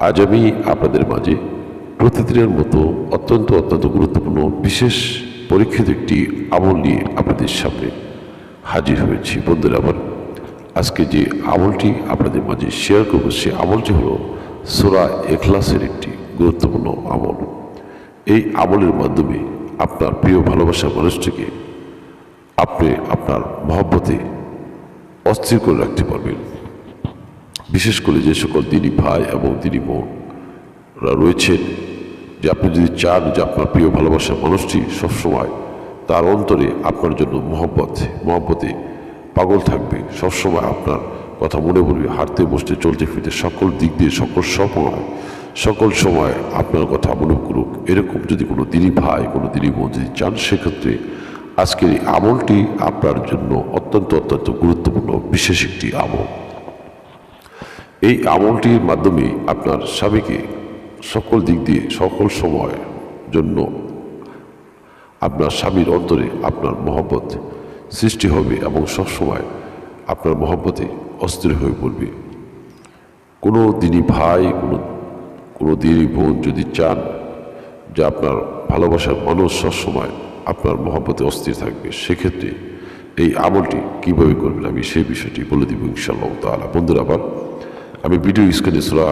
আজ আমি আপনাদের মাঝে প্রতিদিনের মতো অত্যন্ত অত্যন্ত গুরুত্বপূর্ণ বিশেষ পরীক্ষিত একটি আমল নিয়ে আপনাদের সামনে হাজির হয়েছি। বন্ধুরা, আমার আজকে যে আমলটি আপনাদের মাঝে শেয়ার করব, সে আমলটি হলো সোরা এখলাসের একটি গুরুত্বপূর্ণ আমল। এই আমলের মাধ্যমে আপনার প্রিয় ভালোবাসা মানুষটিকে আপনি আপনার মহব্বতে অস্থির করে রাখতে পারবেন। বিশেষ করে যে সকল দিনী ভাই এবং দিনী বোনরা রয়েছেন, যে আপনি যদি চান যে আপনার প্রিয় ভালোবাসার মানুষটি সবসময় তার অন্তরে আপনার জন্য মহব্বত, মহব্বতে পাগল থাকবে, সবসময় আপনার কথা মনে পড়বে হাঁটতে, বসতে, চলতে, ফিরতে সকল দিক দিয়ে, সকল সময় সকল সময় আপনার কথা মনে করুক। এরকম যদি কোনো দিনী ভাই, কোনো দিনী বোন যদি চান, সেক্ষেত্রে আজকের এই আমলটি আপনার জন্য অত্যন্ত অত্যন্ত গুরুত্বপূর্ণ, বিশেষ একটি আমল। এই আমলটির মাধ্যমে আপনার স্বামীকে সকল দিক দিয়ে, সকল সময় জন্য আপনার স্বামীর অন্তরে আপনার মহব্বত সৃষ্টি হবে এবং সবসময় আপনার মহব্বতে অস্থির হয়ে পড়বে। কোনো দিনই ভাই, কোনো কোনো দিনই বোন যদি চান যে আপনার ভালোবাসার মানুষ সবসময় আপনার মহব্বতে অস্থির থাকবে, সেক্ষেত্রে এই আমলটি কীভাবে করবেন আমি সেই বিষয়টি বলে দিব ইনশাআল্লাহ তালা বন্ধুরা, আবার আমি ভিডিও স্ক্রিনে সুরা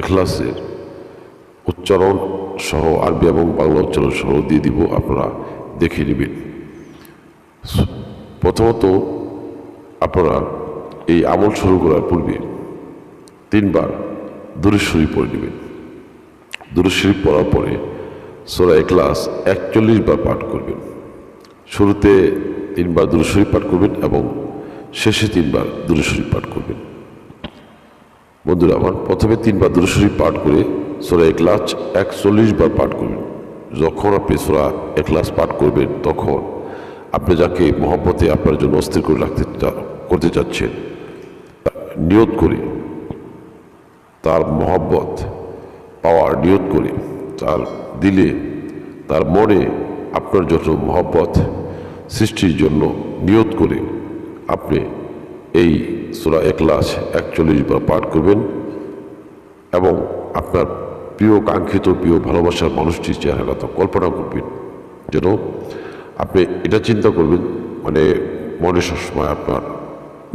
এখলাসের উচ্চারণ সহ আরবি এবং বাংলা উচ্চারণ সহ দিয়ে দিব, আপনারা দেখে নেবেন। প্রথমত আপনারা এই আমল শুরু করার পূর্বে তিনবার দূরে শরীফ পড়ে নেবেন। দূরে শরীফ পড়ার পরে সোরা এক্লাস একচল্লিশ বার পাঠ করবেন। শুরুতে তিনবার দূরে শরীফ পাঠ করবেন এবং শেষে তিনবার দূরে শরীফ পাঠ করবেন। বন্ধুরা, আমার প্রথমে তিনবার দূরে শরীফ পাঠ করে সোরা এক্লাস একচল্লিশ বার পাঠ করবেন। যখন আপনি সোরা এক্লাস পাঠ করবেন, তখন আপনি যাকে মহব্বতে আপনার জন্য অস্থির করে রাখতে করতে চাচ্ছেন, নিয়ত করে, তার মহব্বত, পাওয়ার নিয়ত করে, তার দিলে, তার মনে আপনার যত মহব্বত সৃষ্টির জন্য নিয়ত করে আপনি এই সুরা একলাস একচল্লিশ বার পাঠ করবেন এবং আপনার প্রিয়, কাঙ্ক্ষিত, প্রিয়, ভালোবাসার মানুষটির চেহারা কথা কল্পনা করবেন যেন আপনি এটা চিন্তা করবেন মানে মনে সবসময় আপনার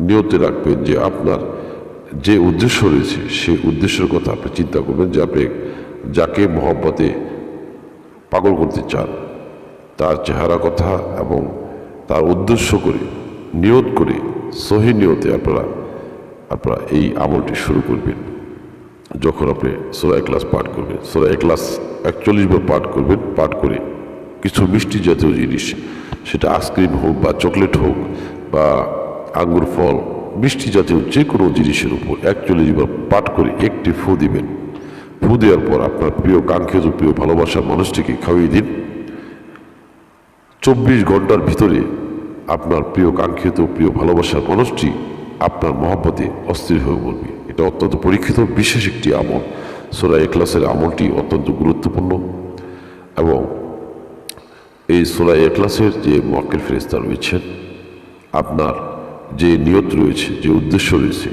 নিয়তে রাখবেন যে আপনার যে উদ্দেশ্য রয়েছে, সেই উদ্দেশ্যের কথা আপনি চিন্তা করবেন যে আপনি যাকে মহব্বতে পাগল করতে চান, তার চেহারা কথা এবং তার উদ্দেশ্য করে নিয়ত সহি নিয়তে আপনারা আপনারা এই আমলটি শুরু করবেন। যখন আপনি সোরা ক্লাস পাঠ করবেন, সোরা ক্লাস একচল্লিশ বার পাঠ করবেন, পাঠ করে কিছু মিষ্টি জাতীয় জিনিস, সেটা আইসক্রিম হোক বা চকলেট হোক বা আঙ্গুর ফল, মিষ্টি জাতীয় যে কোনো জিনিসের উপর একচল্লিশ বার পাঠ করে একটি ফু দিবেন। ফু দেওয়ার পর আপনার প্রিয়, কাঙ্ক্ষিত প্রিয়, ভালোবাসার মানুষটিকে খাওয়িয়ে দিন। চব্বিশ ঘণ্টার ভিতরে আপনার প্রিয় কাঙ্ক্ষিত প্রিয় ভালোবাসার মানুষটি আপনার মহব্বতে অস্থির হয়ে পড়বে। এটা অত্যন্ত পরীক্ষিত বিশেষ একটি আমল। সোরা এক্লাসের আমলটি অত্যন্ত গুরুত্বপূর্ণ এবং এই সোরা এক্লাসের যে মক্কেল ফেরেস্তা রয়েছেন, আপনার যে নিয়ত রয়েছে, যে উদ্দেশ্য রয়েছে,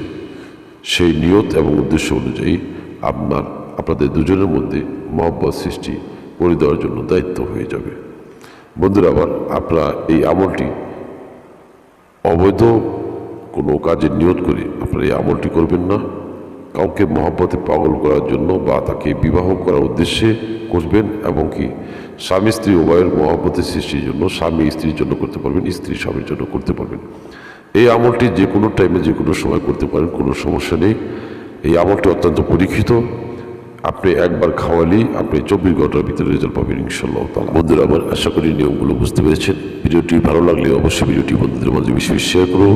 সেই নিয়ত এবং উদ্দেশ্য অনুযায়ী আপনার, আপনাদের দুজনের মধ্যে মহব্বত সৃষ্টি করে দেওয়ার জন্য দায়িত্ব হয়ে যাবে। বন্ধুরা, আবার আপনারা এই আমলটি অবৈধ কোনো কাজের নিয়ত করে আপনারা এই আমলটি করবেন না। কাউকে মহব্বতে পাগল করার জন্য বা তাকে বিবাহ করার উদ্দেশ্যে করবেন এবং কি স্বামী, স্ত্রী উভয়ের মহব্বতের সৃষ্টির জন্য, স্বামী স্ত্রীর জন্য করতে পারবেন, স্ত্রী স্বামীর জন্য করতে পারবেন। এই আমলটি যে কোনো টাইমে যে কোনো সময় করতে পারেন, কোনো সমস্যা নেই। এই আমলটি অত্যন্ত পরীক্ষিত। আপনি একবার খাওয়ালেই আপনি চব্বিশ ঘণ্টার ভিতরে রেজাল্ট পাবেন ইনশাল্লাহ। বন্ধুরা, আমার আশা করি নিয়মগুলো বুঝতে পেরেছেন। ভিডিওটি ভালো লাগলে অবশ্যই ভিডিওটি বন্ধুদের মাঝে বেশি বেশি শেয়ার করুন।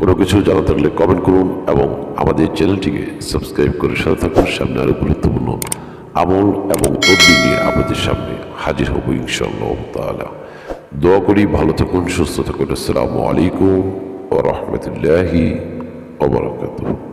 কোনো কিছু জানা থাকলে কমেন্ট করুন এবং আমাদের চ্যানেলটিকে সাবস্ক্রাইব করে সাথে থাকুন। সামনে আরও গুরুত্বপূর্ণ আমল এবং তদ্বি নিয়ে আপনাদের সামনে হাজির হব ইনশাল্লাহ তাআলা। দোয়া করি, ভালো থাকুন, সুস্থ থাকুন। আসসালামু আলাইকুম ও রহমতুল্লাহি ওবরাকাতুহ